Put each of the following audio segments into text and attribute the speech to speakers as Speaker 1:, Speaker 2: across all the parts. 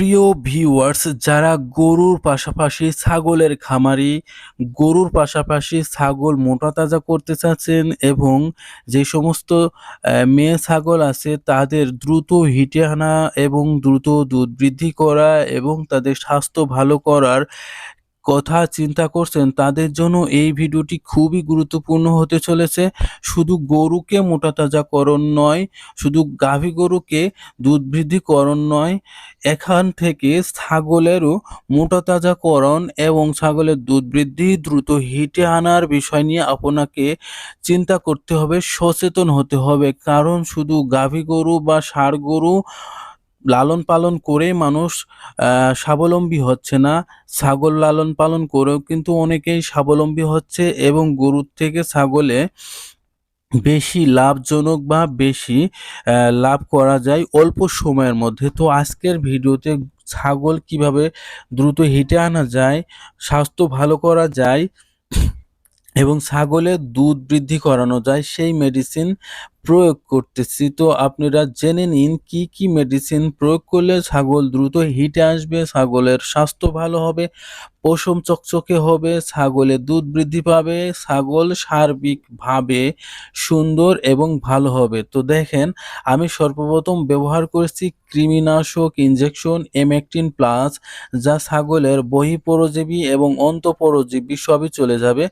Speaker 1: প্রিয় ভিউয়ার্স যারা গরুর পাশাপাশি ছাগলের খামারি, গরুর পাশাপাশি ছাগল মোটা তাজা করতে চাচ্ছেন এবং যে সমস্ত মেয়ে ছাগল আছে, তাদের দ্রুত হিটে আনা এবং দ্রুত দুধ বৃদ্ধি করা এবং তাদের স্বাস্থ্য ভালো করার কথা চিন্তা করছেন, তাদের জন্য এই ভিডিওটি খুবই গুরুত্বপূর্ণ হতে চলেছে। শুধু গরুকে মোটা তাজাকরণ নয়, শুধু গাভী গরুকে দুধ বৃদ্ধিকরণ নয়, এখান থেকে ছাগলেরও মোটা তাজাকরণ এবং ছাগলের দুধ বৃদ্ধি দ্রুত হিটে আনার বিষয় নিয়ে আপনাকে চিন্তা করতে হবে, সচেতন হতে হবে। কারণ শুধু গাভী গরু বা ষাঁড় গরু লালন পালন করে মানুষ স্বাবলম্বী হচ্ছে না। ছাগল লালন পালন করেও কিন্তু অনেকেই স্বাবলম্বী হচ্ছে এবং গরুর থেকে ছাগলে বেশি লাভজনক বা বেশি লাভ করা যায় অল্প সময়ের মধ্যে। তো আজকের ভিডিওতে ছাগল কীভাবে দ্রুত হিটে আনা যায়, স্বাস্থ্য ভালো করা যায় এবং ছাগলের দুধ বৃদ্ধি করানো যায়, সেই মেডিসিন প্রয়োগ করতেছি। তো আপনারা জেনে নিন কি কি মেডিসিন প্রয়োগ করলে ছাগল দ্রুত হিটে আসবে, ছাগলের স্বাস্থ্য ভালো হবে, পশম চকচকে হবে ছাগলের দুধ বৃদ্ধি পাবে, ছাগল সার্বিকভাবে সুন্দর এবং ভালো হবে। তো দেখেন, আমি সর্বপ্রথম ব্যবহার করেছি কৃমিনাশক ইনজেকশন এমেকটিন প্লাস যা ছাগলের বহিঃপরজীবী এবং অন্তঃপরজীবী সবই চলে যাবে।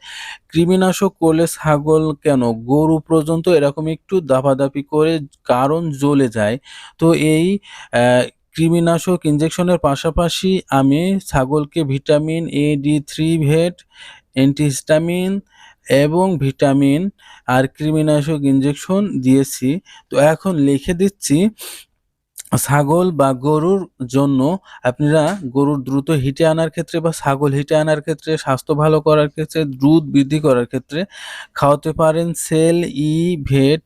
Speaker 1: কৃমিনাশক করলে ছাগল কেন? গরু পর্যন্ত এরকম একটু দাপাদাপি করে কারণ জ্বলে যায়। তো এই কৃমিনাশক ইঞ্জেকশনের পাশাপাশি আমি ছাগলকে vitamin A D three vet antihistamine এবং ভিটামিন আর কৃমিনাশক ইঞ্জেকশন দিয়েছি। তো এখন লিখে দিচ্ছি ছাগল বা গরুর জন্য আপনারা গরুর দ্রুত হিটে আনার ক্ষেত্রে বা ছাগল হিটে আনার ক্ষেত্রে, স্বাস্থ্য ভালো করার ক্ষেত্রে, দুধ বৃদ্ধি করার ক্ষেত্রে খাওয়াতে পারেন সেল, ই, ভেট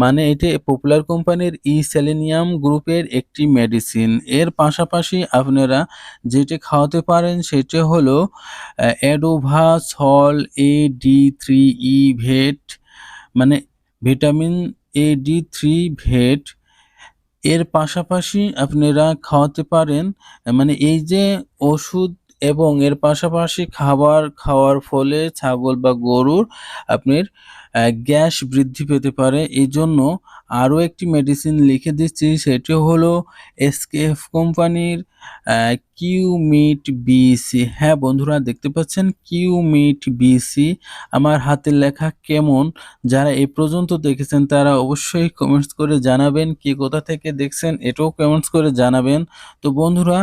Speaker 1: মানে এটি পপুলার কোম্পানির ই সেলেনিয়াম গ্রুপের একটি মেডিসিন এর পাশাপাশি আপনারা যেটি খাওয়াতে পারেন সেটি হলো অ্যাডোভা সল, A, D, three, E, vet মানে vitamin A, D, three, vet এর পাশাপাশি আপনারা খাওয়াতে পারেন মানে এই যে ওষুধ এবং এর পাশাপাশি খাবার খাওয়ার ফলে ছাগল বা গরুর আপনার গ্যাস বৃদ্ধি পেতে পারে। এই জন্য আরও একটি মেডিসিন লিখে দিচ্ছি, সেটি হলো এসকেএফ কোম্পানির কিউমিট বিসি হ্যাঁ বন্ধুরা, দেখতে পাচ্ছেন কিউমিট বিসি আমার হাতের লেখা কেমন? যারা এ পর্যন্ত দেখেছেন, তারা অবশ্যই কমেন্টস করে জানাবেন, কি কোথা থেকে দেখছেন, এটাও কমেন্টস করে জানাবেন। তো বন্ধুরা,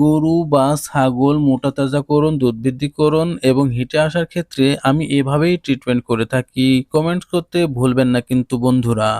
Speaker 1: গরু বা ছাগল মোটা তাজা করুন, দুধ বৃদ্ধি করুন, এবং হিটে আসার ক্ষেত্রে আমি এভাবেই ট্রিটমেন্ট করে থাকি। কমেন্ট করতে ভুলবেন না কিন্তু বন্ধুরা।